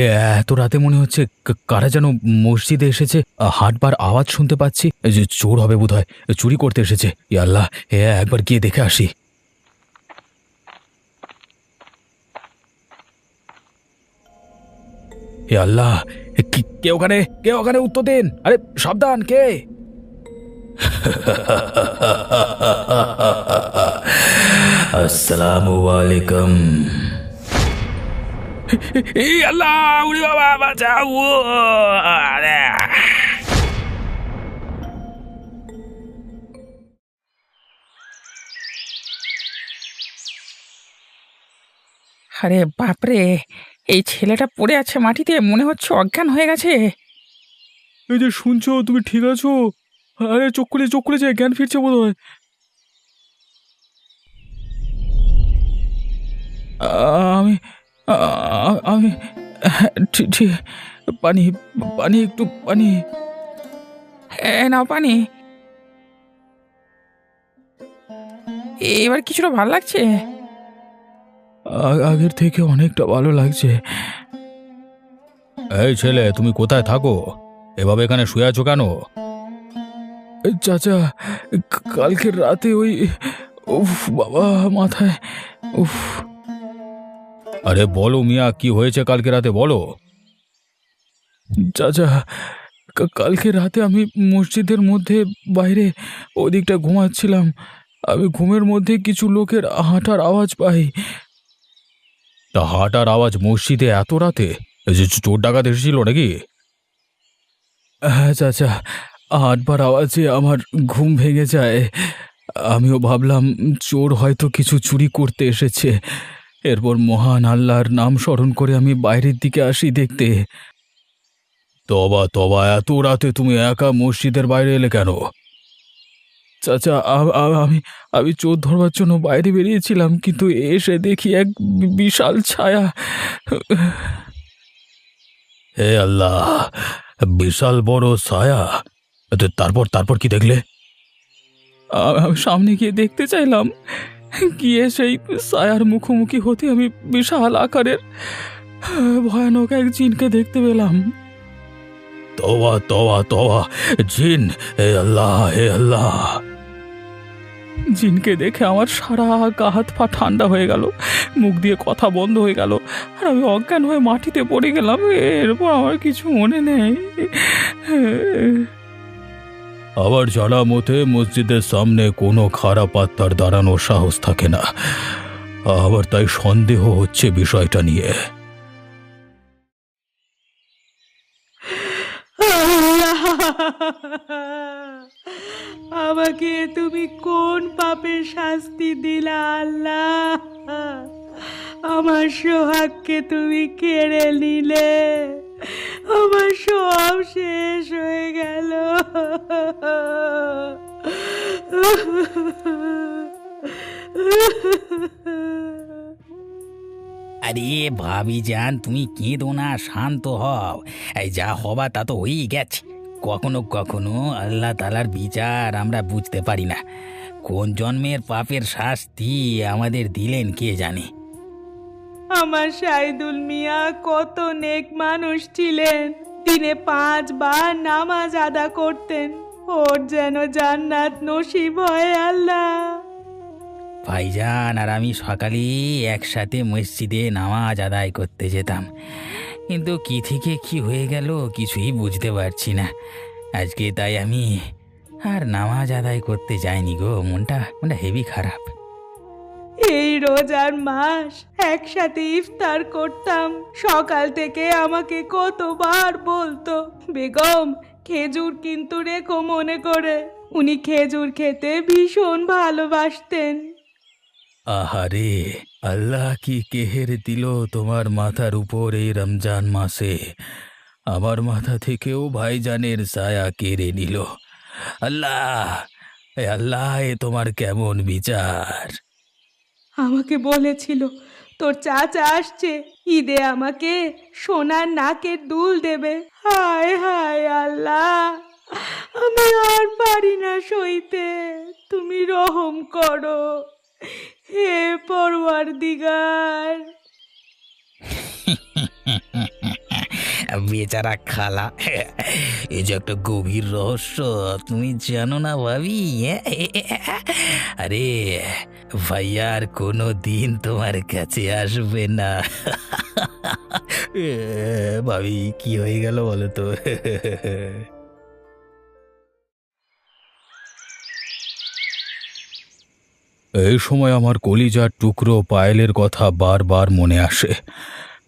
এত রাতে মনে হচ্ছে কারা যেন মসজিদে এসেছে। হাঁটবার আওয়াজ শুনতে পাচ্ছি। যে চোর হবে বোধহয়। চুরি করতে এসেছে। ই আল্লাহ, এ, একবার গিয়ে দেখে আসি। আল্লাহ কি- কে ওখানে? কে ওখানে উত্তর দিন? আরে, সাবধান, কে? আসসালামু আলাইকুম। এই আল্লাহ উড়ি বাবা বাঁচাও। আরে। আরে বাপরে এই ছেলেটা পড়ে আছে মাটিতে মনে হচ্ছে অজ্ঞান হয়ে গেছে। এই যে শুনছো তুমি ঠিক আছো? আরে চোখ খুলে চোখ খুলেছে জ্ঞান ফিরছে বোধ হয় আমি আ- আমি হ্যাঁ, ঠিক ঠিক পানি পানি একটু পানি। নাও পানি। এবার কিছুটা ভালো লাগছে। আগের থেকে অনেকটা ভালো লাগছে। এই ছেলে তুমি কোথায় থাকো? এভাবে এখানে শুয়ে আছো কেন? চাচা ক- কালকের রাতে ওই উফ বাবা মাথায় উফ। আরে বলো মিয়া কি হয়েছে কালকে রাতে বলো। চাচা কা- কালকে রাতে আমি মসজিদের মধ্যে বাইরে ওদিকটা ঘুমাচ্ছিলাম। আমি ঘুমের মধ্যে কিছু লোকের হাঁটার আওয়াজ পাই। তা হাঁটার আওয়াজ মসজিদে এত রাতে? এই যে চোর ডাকাত এসেছিল নাকি? হ্যাঁ চাচা হাঁটবার আওয়াজে আমার ঘুম ভেঙে যায়। আমিও ভাবলাম চোর হয়তো কিছু চুরি করতে এসেছে। এরপর মহান আল্লাহর নাম স্মরণ করে আমি বাইরের দিকে আসি দেখতে। তবা তবা এত রাতে তুমি একা মসজিদের বাইরে এলে কেন? চাচা আ- আ- আমি আমি চোর ধরবার জন্য বাইরে বেরিয়েছিলাম কিন্তু এসে দেখি এক বি- বিশাল ছায়া। হে আল্লাহ বিশাল বড় ছায়া। তো তারপর তারপর কি দেখলে? আমি সামনে গিয়ে দেখতে চাইলাম। গিয়ে সেই সায়ার মুখোমুখি হতে আমি বিশাল আকারের ভয়ানক এক জিনকে দেখতে পেলাম। তোবা তোবা তোবা জিন হে আল্লাহ হে আল্লাহ। জিনকে দেখে আমার সারা গা হাত পা ঠান্ডা হয়ে গেল মুখ দিয়ে কথা বন্ধ হয়ে গেল আর আমি অজ্ঞান হয়ে মাটিতে পড়ে গেলাম। এরপর আমার কিছু মনে নেই। আবার জানা মতে মসজিদের সামনে কোনো খারাপ আত্মার দাঁড়ানোর সাহস থাকে না। আবার তাই সন্দেহ হচ্ছে বিষয়টা নিয়ে। আমাকে তুমি কোন পাপের শাস্তি দিলা আল্লাহ? আমার সোহাগকে তুমি কেড়ে নিলে। আমার সব শেষ হয়ে গেল। আরে ভাবি যান তুমি কেঁদো না, শান্ত হও। এই যা হবা তা তো হয়েই গেছে। কখনো কখনো আল্লাহ তালার বিচার আমরা বুঝতে পারি না। কোন জন্মের পাপের শাস্তি আমাদের দিলেন কে জানে? আমার সাইদুল মিয়া কত নেক মানুষ ছিলেন। দিনে পাঁচবার নামাজ আদা করতেন। ওর যেন জান্নাত নসিব হয় আল্লাহ। ভাইজান, আর আমি সকালে একসাথে মসজিদে নামাজ আদায় করতে যেতাম। কিন্তু কি থেকে কি হয়ে গেল কিছুই বুঝতে পারছি না। আজকে তাই আমি আর নামাজ আদায় করতে যাইনি গো, মনটা মনটা হেভি খারাপ। এই রোজার মাস একসাথে ইফতার করতাম। সকাল থেকে আমাকে কতবার বলতো, বেগম, খেজুর কিন্তু রেখো মনে করে। উনি খেজুর খেতে ভীষণ ভালোবাসতেন। আহারে, আল্লাহ কি কেহের দিল তোমার মাথার উপর এই রমজান মাসে? আমার মাথা থেকেও ভাইজানের ছায়া কেড়ে নিল। আল্লাহ আল্লাহ, এ তোমার কেমন বিচার? আমাকে বলেছিল, তোর চাচা আসছে, ঈদে আমাকে সোনার নাকের দুল দেবে। হায় হায় আল্লাহ, আমি আর পারি না সইতে, তুমি রহম করো, হে পরওয়ার দিগার বেচারা খালা। এ যে একটা গভীর রহস্য, তুমি জানো না ভাবি? আরে, ভাইয়া আর কোনো দিন তোমার কাছে আসবে না। ভাবি, কি হয়ে গেল বলো তো? এই সময় আমার কলিজার টুকরো পায়েলের কথা বারবার মনে আসে।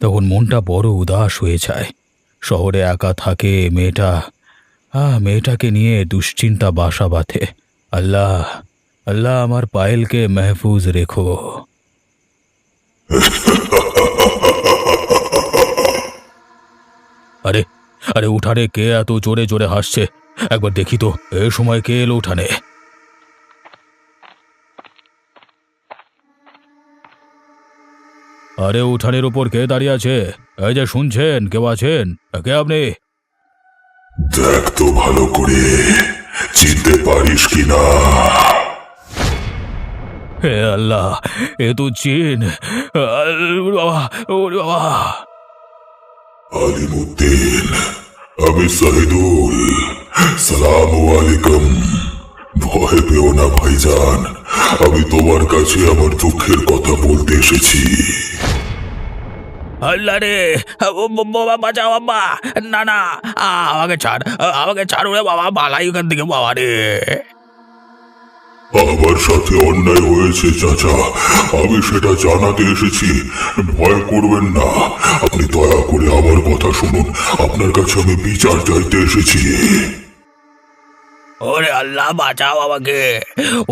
তখন মনটা বড় উদাস হয়ে যায়। শহরে একা থাকে মেয়েটা। আহ, মেয়েটাকে নিয়ে দুশ্চিন্তা বাসা বাঁধে। আল্লাহ আল্লাহ, আমার পায়েলকে মেহফুজ রেখো। আরে আরে, উঠানে কে এত জোরে জোরে হাসছে? একবার দেখি তো, এ সময় কে এলো উঠানে? আরে উঠানের উপর কে দাঁড়িয়ে আছে? এই যে শুনছেন কেউ আছেন? কে আপনি? দেখ তো ভালো করে চিনতে পারিস কিনা? হে আল্লাহ এ তো চিন। আলিমুদ্দিন আমি সাহিদুল সালাম আলাইকুম। ভয় পেও না ভাইজান। আমি তোমার কাছে আমার দুঃখের কথা বলতে এসেছি। আল্লাহ রে বাবা বাঁচাও বাবা। না না আমাকে ছাড় আমাকে ছাড় রে বাবা বালাই ওখান থেকে বাবা রে। আমার সাথে অন্যায় হয়েছে চাচা। আমি সেটা জানাতে এসেছি। ভয় করবেন না। আপনি দয়া করে আমার কথা শুনুন। আপনার কাছে আমি বিচার চাইতে এসেছি। ওরে আল্লাহ, বাঁচাও আমাকে।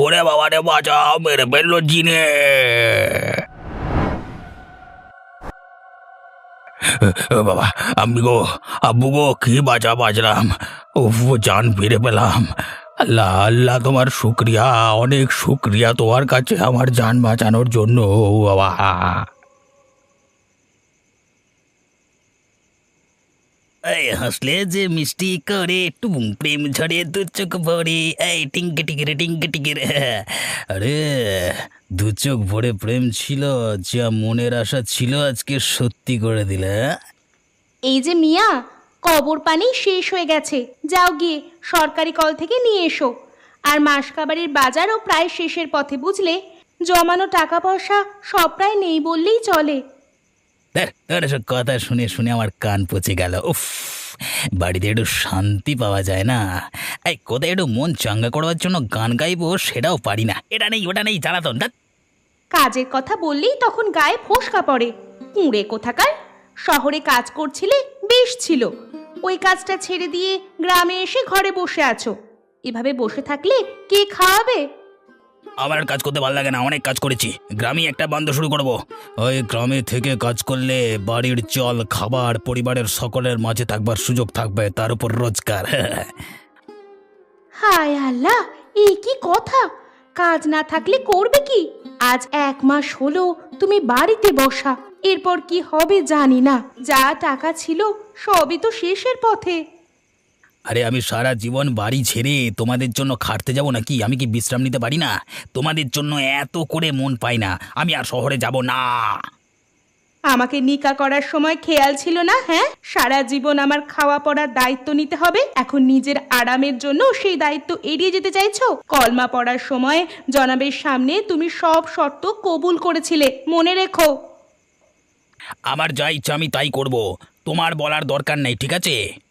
ওরে বাবা রে, বাঁচাও মেরে ফেলল জিনে। বাবা, আমি গো, আব্বু গো, কি বাঁচা বাজলাম ও জান ফিরে পেলাম। আল্লাহ আল্লাহ, তোমার শুক্রিয়া, অনেক শুক্রিয়া তোমার কাছে আমার জান বাঁচানোর জন্য, ও বাবা। এই হাসলে যে মিষ্টি করে, টুম প্রেম ঝরে দু চোখ ভরে। এই টিঙ্কে টিকিরে টিঙ্কে টিকিরে আরে, দু চোখ ভরে প্রেম ছিল, যা মনের আশা ছিল আজকে সত্যি করে দিলে হ্যাঁ? এই যে মিয়া, কবর পানি শেষ হয়ে গেছে। যাও গিয়ে সরকারি কল থেকে নিয়ে এসো। আর মাসকাবাড়ির বাজারও প্রায় শেষের পথে, বুঝলে? জমানো টাকা পয়সা সব প্রায় নেই বললেই চলে। তোর এসব কথা শুনে শুনে আমার কান পচে গেল। উফ, বাড়িতে একটু শান্তি পাওয়া যায় না। এই, কোথায় একটু মন চাঙ্গা করবার জন্য গান গাইবো সেটাও পারি না। এটা নেই, ওটা নেই, জ্বালাতন। কাজের কথা বললেই তখন গায়ে ফোসকা পড়ে। কুঁড়ে কোথাকার? শহরে কাজ করছিলে, বেশ ছিল। ওই কাজটা ছেড়ে দিয়ে গ্রামে এসে ঘরে বসে আছো। এভাবে বসে থাকলে কে খাওয়াবে? আমার আর কাজ করতে ভালো লাগে না, অনেক কাজ করেছি। গ্রামে একটা বন্ধ শুরু করব। ওই গ্রামে থেকে কাজ করলে বাড়ির চল খাবার, পরিবারের সকলের মাঝে থাকবার সুযোগ থাকবে, তার উপর রোজগার। হায় আল্লাহ এই কি কথা? কাজ না থাকলে করবে কি? আজ এক মাস হলো, তুমি বাড়িতে বসা। এরপর কি হবে জানি না। যা টাকা ছিল, সবই তো শেষের পথে। আরে আমি সারা জীবন বাড়ি ছেড়ে তোমাদের জন্য খাটতে যাব নাকি? আমি কি বিশ্রাম নিতে পারি না? তোমাদের জন্য এত করে মন পাই না। আমি আর শহরে যাব না। আমাকে নিকা করার সময় খেয়াল ছিল না হ্যাঁ? সারা জীবন আমার খাওয়া পড়ার দায়িত্ব নিতে হবে। এখন নিজের আরামের জন্য সেই দায়িত্ব এড়িয়ে যেতে চাইছো? কলমা পড়ার সময় জনাবের সামনে তুমি সব শর্ত কবুল করেছিলে। মনে রেখো। আমার যা ইচ্ছা আমি তাই করব। তোমার বলার দরকার নেই ঠিক আছে?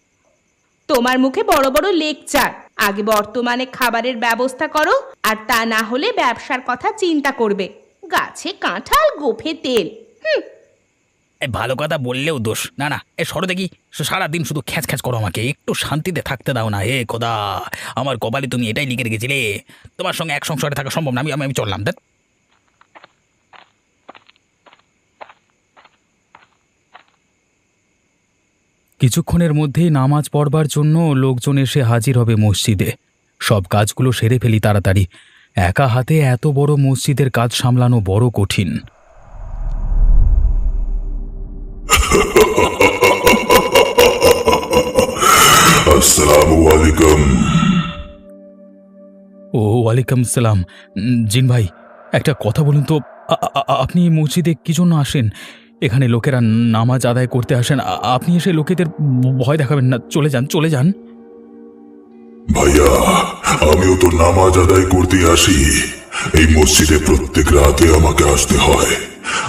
তোমার মুখে বড় বড় লেকচার। আগে বর্তমানে খাবারের ব্যবস্থা করো, আর তা না হলে ব্যবসার কথা চিন্তা করবে। গাছে কাঁঠাল, গোফে তেল। ভালো কথা বললেও দোষ। না না, এ, সরো দেখি। সারাদিন শুধু খ্যাচ খ্যাচ করো আমাকে। একটু শান্তিতে থাকতে দাও না, হে খোদা। আমার কপালে তুমি এটাই লিখে রেখেছিলে। তোমার সঙ্গে এক সংসারে থাকা সম্ভব না, আমি আমি আমি চললাম দেখ কিছুক্ষণের মধ্যেই নামাজ পড়বার জন্য লোকজন এসে হাজির হবে মসজিদে। সব কাজগুলো সেরে ফেলি তাড়াতাড়ি। একা হাতে এত বড় মসজিদের কাজ সামলানো বড় কঠিন। আসসালামু আলাইকুম। ও ওয়ালাইকুম সালাম। জিন ভাই একটা কথা বলুন তো। আপনি মসজিদে কি জন্য আসেন? এখানে লোকেরা নামাজ আদায় করতে আসেন। আপনি এসে লোকেদের ভয় দেখাবেন না। চলে যান চলে যান। ভাইয়া আমিও তো নামাজ আদায় করতে আসি। এই মসজিদে প্রত্যেক রাতে আমাকে আসতে হয়।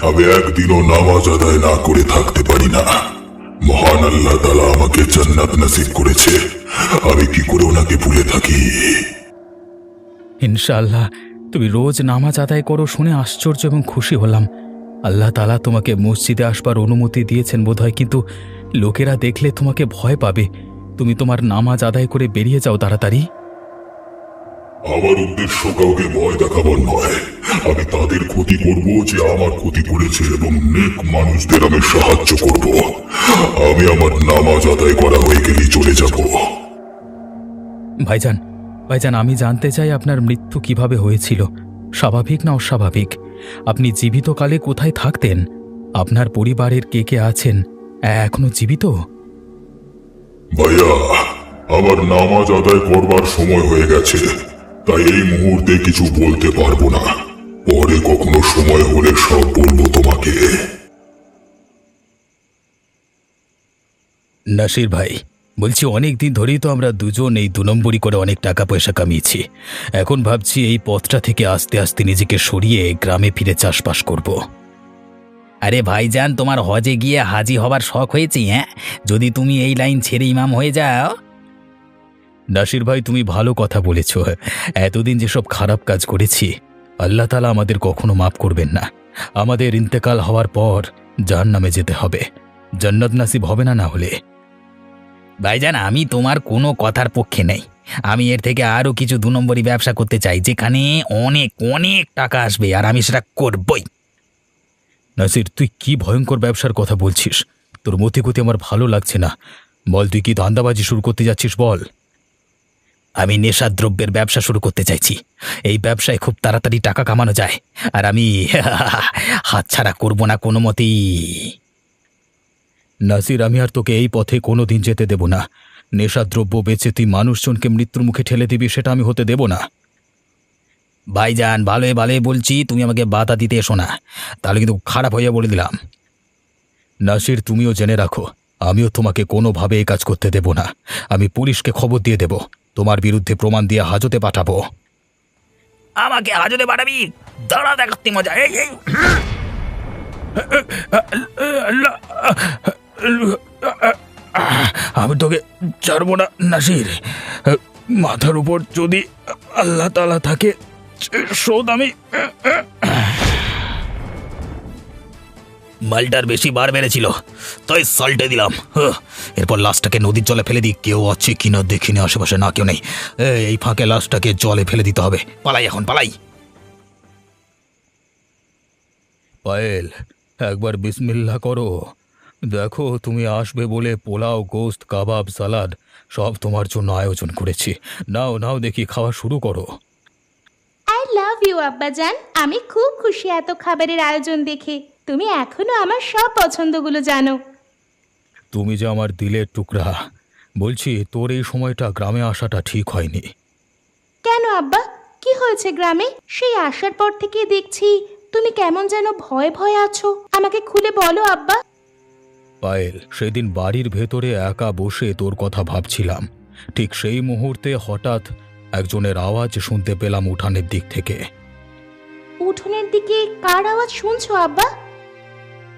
আমি একদিনও নামাজ আদায় না করে থাকতে পারি না। মহান আল্লাহ তালা আমাকে জান্নাত নাসিব করেছে। আমি কি করে ওনাকে ভুলে থাকি? ইনশাআল্লাহ তুমি রোজ নামাজ আদায় করো শুনে আশ্চর্য এবং খুশি হলাম। আল্লাহ তালা তোমাকে মসজিদে আসবার অনুমতি দিয়েছেন বোধহয় কিন্তু লোকেরা দেখলে তোমাকে ভয় পাবে। তুমি তোমার নামাজ আদায় করে বেরিয়ে যাও তাড়াতাড়ি। আমার উদ্দেশ্য কাউকে ভয় দেখাবার নয়। আমি তাদের ক্ষতি করব যে আমার ক্ষতি করেছে এবং নেক মানুষদের আমি সাহায্য করব। আমি আমার নামাজ আদায় করা হয়ে গেলেই চলে যাব। ভাইজান ভাইজান আমি জানতে চাই আপনার মৃত্যু কীভাবে হয়েছিল? স্বাভাবিক না অস্বাভাবিক? আপনি জীবিতকালে কোথায় থাকতেন? আপনার পরিবারের কে কে আছেন? এখনও জীবিত? ভাইয়া আমার নামাজ আদায় করবার সময় হয়ে গেছে। তাই এই মুহূর্তে কিছু বলতে পারব না। পরে কখনো সময় হলে সব বলব তোমাকে। নাসির ভাই বলছি, অনেক দিন ধরেই তো আমরা দুজন এই দু নম্বরই করে অনেক টাকা পয়সা কামিয়েছি। এখন ভাবছি এই পথটা থেকে আস্তে আস্তে নিজেকে সরিয়ে গ্রামে ফিরে চাষবাস করব। আরে ভাইজান, তোমার হজে গিয়ে হাজি হবার শখ হয়েছে হ্যাঁ? যদি তুমি এই লাইন ছেড়ে ইমাম হয়ে যাও। নাসির ভাই, তুমি ভালো কথা বলেছ। এতদিন যেসব খারাপ কাজ করেছি, আল্লাহ তালা আমাদের কখনো মাফ করবেন না। আমাদের ইন্তেকাল হওয়ার পর জাহান নামে যেতে হবে। জান্নাত নাসিব হবে না না হলে। ভাইজান আমি তোমার কোনো কথার পক্ষে নেই। আমি এর থেকে আরও কিছু দু নম্বরই ব্যবসা করতে চাই যেখানে অনেক অনেক টাকা আসবে আর আমি সেটা করবই। নাসির তুই কি ভয়ঙ্কর ব্যবসার কথা বলছিস? তোর মতি গতি আমার ভালো লাগছে না। বল তুই কি ধান্দাবাজি শুরু করতে যাচ্ছিস বল। আমি নেশাদ্রব্যের ব্যবসা শুরু করতে চাইছি। এই ব্যবসায় খুব তাড়াতাড়ি টাকা কামানো যায় আর আমি হাতছাড়া করব না কোনো মতেই। নাসির আমি আর তোকে এই পথে কোনো দিন যেতে দেব না নেশাদ্রব্য বেচে তুই মানুষজনকে মৃত্যুর মুখে ঠেলে দিবি সেটা আমি হতে দেব না ভাইজান ভালোই ভালোই বলছি তুমি আমাকে বাধা দিতে এসো না তাহলে কিন্তু খারাপ হয়ে বলে দিলাম নাসির তুমিও জেনে রাখো আমিও তোমাকে কোনোভাবে এই কাজ করতে দেব না আমি পুলিশকে খবর দিয়ে দেব তোমার বিরুদ্ধে প্রমাণ দিয়ে হাজতে পাঠাবো আমাকে হাজতে পাঠাবি দাঁড়া দেখাতে মজা এই এই আমি তোকে ছাড়বো না নাসির। মাথার উপর যদি আল্লাহ তালা থাকে শোধ আমি মালটার বেশি বার মেরেছিল। তাই সল্টে দিলাম। এরপর লাশটাকে নদীর জলে ফেলে দিই। কেউ আছে কিনা দেখিনি আশেপাশে না কেউ নেই। এই, এই ফাঁকে লাশটাকে জলে ফেলে দিতে হবে। পালাই এখন পালাই। পায়েল একবার বিসমিল্লা করো। দেখো তুমি আসবে বলে পোলাও গোস্ত কাবাব সালাদ সব তোমার জন্য আয়োজন করেছি। নাও নাও দেখি খাওয়া শুরু করো। আই লাভ ইউ আব্বাজান। আমি খুব খুশি এত খাবারের আয়োজন দেখে। তুমি এখনও আমার সব পছন্দগুলো জানো। তুমি যে আমার দিলের টুকরা। বলছি তোর এই সময়টা গ্রামে আসাটা ঠিক হয়নি। কেন আব্বা? কি হয়েছে গ্রামে? সেই আসার পর থেকে দেখছি তুমি কেমন যেন ভয়ে ভয়ে আছো। আমাকে খুলে বলো আব্বা। পায়েল সেদিন বাড়ির ভেতরে একা বসে তোর কথা ভাবছিলাম। ঠিক সেই মুহূর্তে হঠাৎ একজনের আওয়াজ শুনতে পেলাম উঠানের দিক থেকে। উঠোনের দিকে কার আওয়াজ শুনছো আব্বা?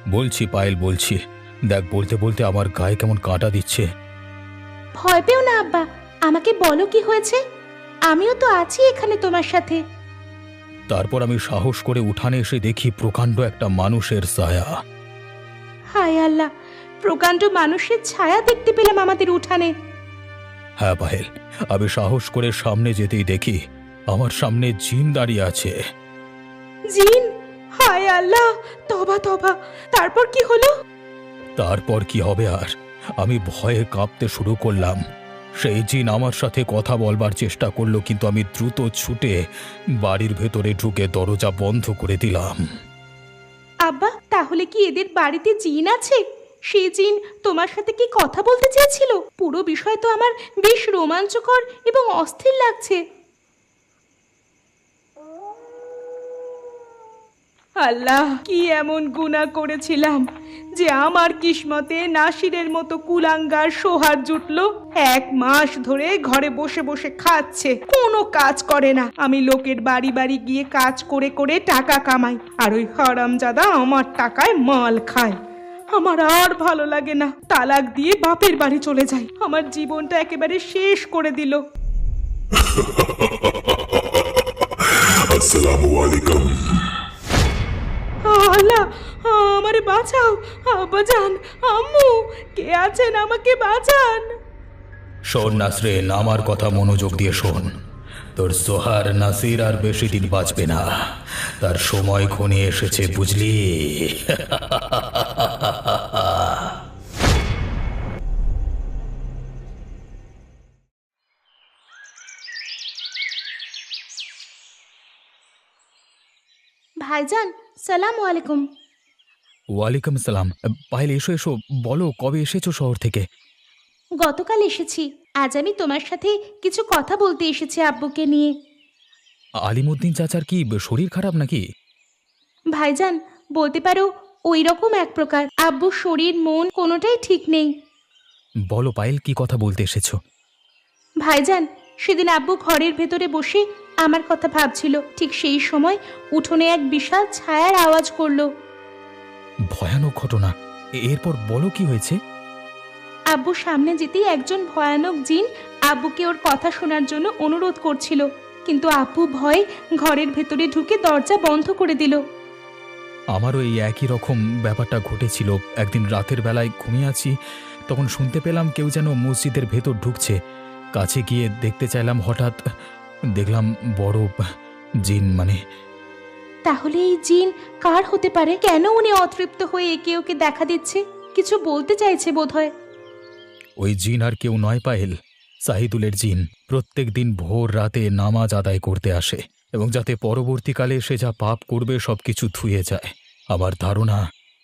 বলছি পায়েল বলছি। দেখ বলতে বলতে আমার গায়ে কেমন কাটা দিচ্ছে। ভয় পেও না আব্বা। আমাকে বলো কি হয়েছে। আমিও তো আছি এখানে তোমার সাথে। তারপর আমি সাহস করে উঠানে এসে দেখি প্রকাণ্ড একটা মানুষের ছায়া। হায় আল্লাহ প্রকাণ্ড মানুষের ছায়া দেখতে পেলাম আমাদের উঠানে। হ্যাঁ পায়েল আমি সাহস করে সামনে যেতেই দেখি আমার সামনে জিন দাঁড়িয়ে আছে। জিন? হায় আল্লাহ তবা তবা তারপর কি হলো? তারপর কি হবে আর? আমি ভয়ে কাঁপতে শুরু করলাম। সেই জিন আমার সাথে কথা বলবার চেষ্টা করল কিন্তু আমি দ্রুত ছুটে বাড়ির ভেতরে ঢুকে দরজা বন্ধ করে দিলাম। আব্বা তাহলে কি এদের বাড়িতে জিন আছে? সেই জিন তোমার সাথে কি কথা বলতে চেয়েছিল? পুরো বিষয় তো আমার বেশ রোমাঞ্চকর এবং অস্থির লাগছে। আল্লাহ, কি এমন গুনাহ করেছিলাম যে আমার কিসমতে নাসিরের মতো কুলাঙ্গার সোহার জুটলো। এক মাস ধরে ঘরে বসে বসে খাচ্ছে, কোনো কাজ করে না। আমি লোকের বাড়ি বাড়ি গিয়ে কাজ করে করে টাকা কামাই, আর ওই হারামজাদা আমার টাকায় মাল খায়। আমার আর ভালো লাগে না। তালাক দিয়ে বাপের বাড়ি চলে যাই। আমার জীবনটা একেবারে শেষ করে দিল। আসসালামু আলাইকুম। আল্লাহ আমারে বাঁচাও। আব্বাজান আম্মু কে আছেন? আমাকে বাঁচান। শোন নাসরিন আমার কথা মনোযোগ দিয়ে শোন। তোর সোহার নাসির আর বেশি দিন বাঁচবে না। তার সময় ঘনিয়ে এসেছে বুঝলি? ভাইজান সালাম আলাইকুম। ওয়ালাইকুম সালাম। পায়েল এসো এসো বলো কবে এসেছ শহর থেকে? গতকাল এসেছি। আজ আমি তোমার সাথে কিছু কথা বলতে এসেছি আব্বুকে নিয়ে। আলিমুদ্দিন চাচার কি শরীর খারাপ নাকি? ভাইজান বলতে পারো ওই রকম এক প্রকার। আব্বুর শরীর মন কোনোটাই ঠিক নেই। বলো পায়েল কি কথা বলতে এসেছ? ভাইজান সেদিন আব্বু ঘরের ভেতরে বসে আমার কথা ভাবছিল। ঠিক সেই সময় উঠোনে এক বিশাল ছায়ার আওয়াজ করল। ভয়ানক ঘটনা। এরপর বলো কি হয়েছে? আব্বু সামনে যেতেই একজন ভয়ানক জিন আব্বুকে ওর কথা শোনার জন্য অনুরোধ করছিল। কিন্তু আব্বু ভয়ে ঘরের ভেতরে ঢুকে দরজা বন্ধ করে দিল। আমারও এই একই রকম ব্যাপারটা ঘটেছিল। একদিন রাতের বেলায় ঘুমিয়ে আছি তখন শুনতে পেলাম কেউ যেন মসজিদের ভেতর ঢুকছে। কাছে গিয়ে দেখতে চাইলাম হঠাৎ দেখলাম বড় জিন মানে তাহলে এই জিন কার হতে পারে? কেন উনি অতৃপ্ত হয়ে একে ওকে দেখা দিচ্ছে? কিছু বলতে চাইছে বোধহয়। ওই জিন আর কেউ নয় পায়েল সাহিদুলের জিন। প্রত্যেক দিন ভোর রাতে নামাজ আদায় করতে আসে এবং যাতে পরবর্তীকালে সে যা পাপ করবে সবকিছু ধুয়ে যায়। আমার ধারণা,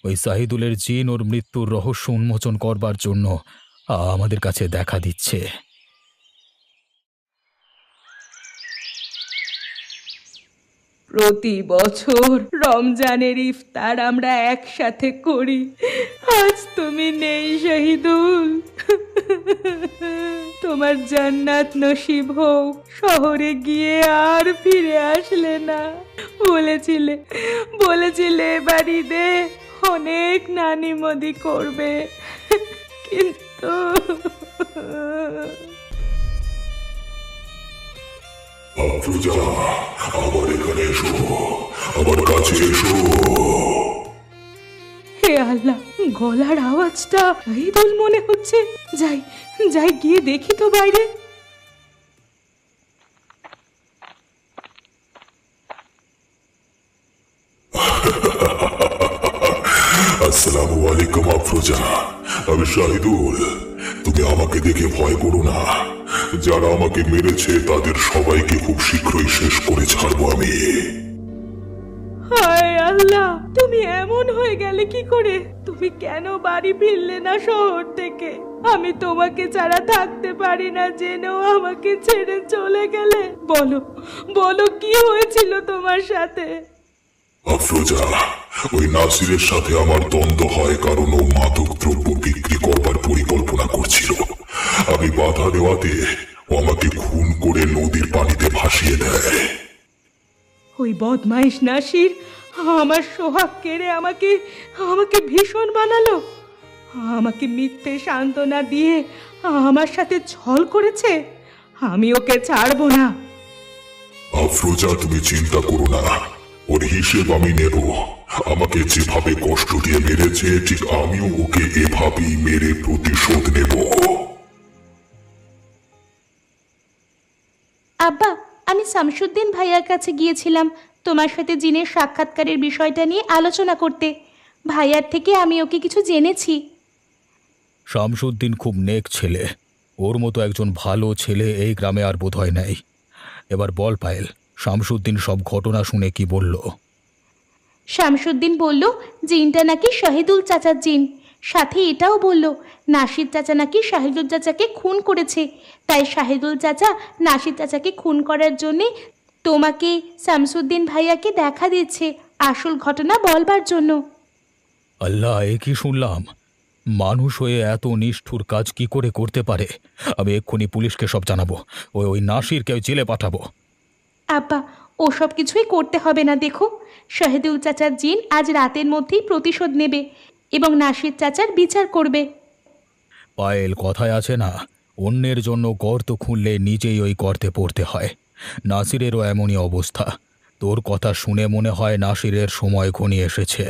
ওই সাহিদুলের জিন ওর মৃত্যুর রহস্য উন্মোচন করবার জন্য আমাদের কাছে দেখা দিচ্ছে। প্রতি বছর রমজানের ইফতার আমরা একসাথে করি। আজ তুমি নেই শহীদুল তোমার জান্নাত নসিব হোক, শহরে গিয়ে আর ফিরে আসলে না। বলেছিলে বলেছিলে বাড়িতে অনেক নানি মদি করবে। কিন্তু আফরোজা আমার এখানে এসো আমার কাছে এসো। হে আল্লাহ গলার আওয়াজটা শহীদুল মনে হচ্ছে। যাই যাই গিয়ে দেখি তো বাইরে। আসসালামু আলাইকুম আফরোজা। আমি শাহিদুল। তুমি আমাকে দেখে ভয় করো না। যারা আমাকে মেরেছে, তাদের সবাইকে খুব শীঘ্রই শেষ করে ছাড়বো আমি। হায় আল্লাহ, তুমি এমন হয়ে গেলে কি করে? তুমি কেন বাড়ি ফিরলে না শহর থেকে? আমি তোমাকে ছাড়া থাকতে পারি না, জেনেও আমাকে ছেড়ে চলে গেলে। বলো বলো কি হয়েছিল তোমার সাথে? আফরোজা ওই নাসিরের সাথে আমার দ্বন্দ্ব হয় কারণ ও মাদক দ্রব্য বিক্রি করবার পরিকল্পনা করছিল। আমি বাধা দেওয়াতে ও আমাকে খুন করে নদীর পানিতে ভাসিয়ে দেয়। ওই বদমাইশ নাসির আমার সোহাগ কেড়ে আমাকে আমাকে ভীষণ বানালো। আমাকে মিথ্যে সান্ত্বনা দিয়ে আমার সাথে ছল করেছে। আমি ওকে ছাড়বো না। আফরোজা তুমি চিন্তা করো না। ওর হিসেব আমি নেব। আমাকে যেভাবে কষ্ট দিয়ে মেরেছে ঠিক আমিও ওকে এভাবেই মেরে প্রতিশোধ নেব। আব্বা আমি শামসুদ্দিন ভাইয়ার কাছে গিয়েছিলাম তোমার সাথে জিনের সাক্ষাৎকারের বিষয়টা নিয়ে আলোচনা করতে। ভাইয়ার থেকে আমি ওকে কিছু জেনেছি। শামসুদ্দিন খুব নেক ছেলে। ওর মতো একজন ভালো ছেলে এই গ্রামে আর বোধহয় নেই। এবার বল পায়েল শামসুদ্দিন সব ঘটনা শুনে কি বলল? শামসুদ্দিন বলল জিনটা নাকি শাহিদুল চাচার জিন। সাথে এটাও বলল নাসির চাচা নাকি শাহিদুল চাচাকে খুন করেছে। তাই শাহিদুল চাচা নাসির চাচাকে খুন করার জন্যে তোমাকে শামসুদ্দিন ভাইয়াকে দেখা দিচ্ছে আসল ঘটনা বলবার জন্য। আল্লাহ এ কি শুনলাম? মানুষ হয়ে এত নিষ্ঠুর কাজ কি করে করতে পারে? আমি এক্ষুনি পুলিশকে সব জানাব ওই ওই নাসিরকে জেলে পাঠাবো। আব্বা ওসব কিছুই করতে হবে না দেখো। শাহেদুল চাচার জিন আজ রাতের মধ্যেই প্রতিশোধ নেবে এবং নাসির চাচার বিচার করবে। পায়েল কথায় আছে না অন্যের জন্য গর্ত খুঁড়লে নিজেই ওই গর্তে পড়তে হয়। নাসিরেরও এমনই অবস্থা। তোর কথা শুনে মনে হয় নাসিরের সময় ঘনিয়ে এসেছে।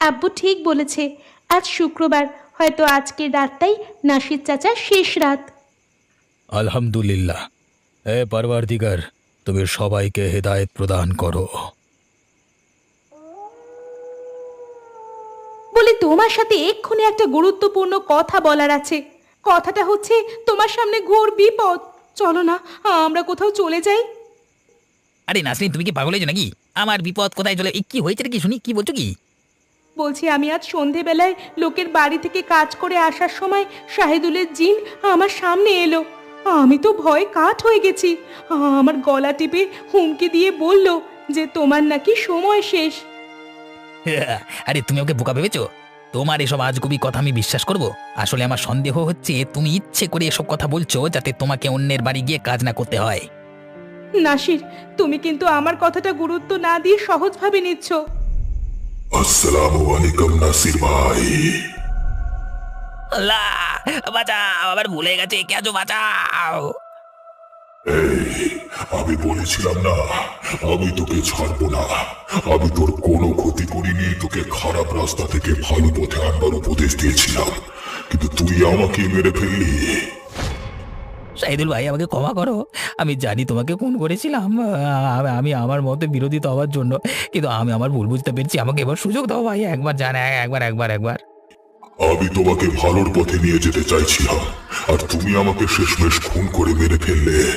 আব্বু ঠিক বলেছে আজ শুক্রবার হয়তো আজকের রাতটাই নাসির চাচার শেষ রাত। আলহামদুলিল্লাহ। এ পারওয়ারদিগার তুমি সবাইকে হেদায়েত প্রদান করো। বলে তোমার সাথে এক্ষুনি একটা গুরুত্বপূর্ণ কথা বলার আছে। কথাটা হচ্ছে তোমার সামনে ঘোর বিপদ। চলো না আমরা কোথাও চলে যাই। আরে নাসরিন তুমি কি পাগল হয়েছো নাকি? আমার বিপদ কোথায় চলে এই কি হয়েছে রে কি শুনি? কি বলছো কি? বলছি আমি আজ সন্ধেবেলায় লোকের বাড়ি থেকে কাজ করে আসার সময় শাহিদুলের জিন আমার সামনে এলো। আমি তো ভয় কাঠ হয়ে গেছি। আমার গলা টিপে হুমকি দিয়ে বলল যে তোমার নাকি সময় শেষ। আরে তুমি ওকে বোকা ভেবেছো? তোমার এসব আজগুবি কথা আমি বিশ্বাস করব? আসলে আমার সন্দেহ হচ্ছে তুমি ইচ্ছে করে এসব কথা বলছো যাতে তোমাকে অন্যের বাড়ি গিয়ে কাজ না করতে হয়। নাসির তুমি কিন্তু আমার কথাটা গুরুত্ব না দিয়ে সহজভাবে নিচ্ছ। আসসালামু আলাইকুম নাসির ভাই। আল্লাহ বাঁচাও আবার ভুলে গেছে কে আছো বাঁচাও। এই আমি বলেছিলাম না আমি তোকে ছাড়বো না। আমি তোর কোনো ক্ষতি করিনি তোকে খারাপ রাস্তা থেকে ভালো পথে আনবার উপদেশ দিয়েছিলাম। কিন্তু তুই আমাকে মেরে ফেললি। শাহিদুল ভাই আমাকে ক্ষমা করো। আমি জানি তোমাকে ফোন করেছিলাম আ- আমি আমার মতে বিরোধিতা হওয়ার জন্য কিন্তু আমি আমার ভুল বুঝতে পেরেছি। আমাকে এবার সুযোগ দাও ভাই একবার জানা একবার একবার একবার। আমি তোমাকে ভালোর পথে নিয়ে যেতে চাইছিলাম আর তুমি আমাকে শেষমেশ খুন করে মেরে ফেললে।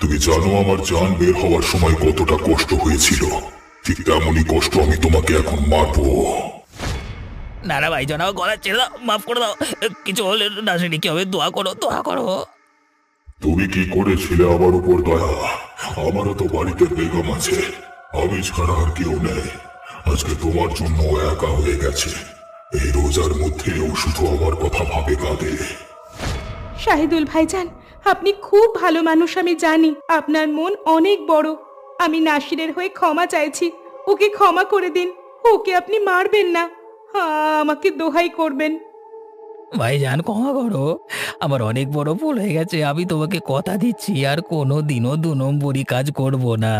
তুমি জানো আমার জান বের হওয়ার সময় কতটা কষ্ট হয়েছিল। ঠিক তেমনই কষ্ট আমি তোমাকে এখন মারবো। না না ভাই জানাও গলা ছেড়ে দাও মাফ করে দাও। কিছু হলে না কি হবে? দোয়া করো দোয়া করো। তুমি কি করেছিলে আমার উপর দয়া? আমারও তো বাড়িতে বেগম আছে। আমি ছাড়া আর কেউ নেই। আজকে তোমার জন্য একা হয়ে গেছে। এই রোজার মধ্যেও শুধু আমার কথা ভাবে কাঁদে। শাহিদুল ভাইজান আপনি খুব ভালো মানুষ আমি জানি। আপনার মন অনেক বড়। আমি নাসিরের হয়ে ক্ষমা চাইছি। ওকে ক্ষমা করে দিন। ওকে আপনি মারবেন না। আ, আমাকে দোহাই করবেন। ভাই জান ক্ষমা করো। আমার অনেক বড় ভুল হয়ে গেছে। আমি তোমাকে কথা দিচ্ছি আর কোনো দিনও দু নম্বরই কাজ করব না।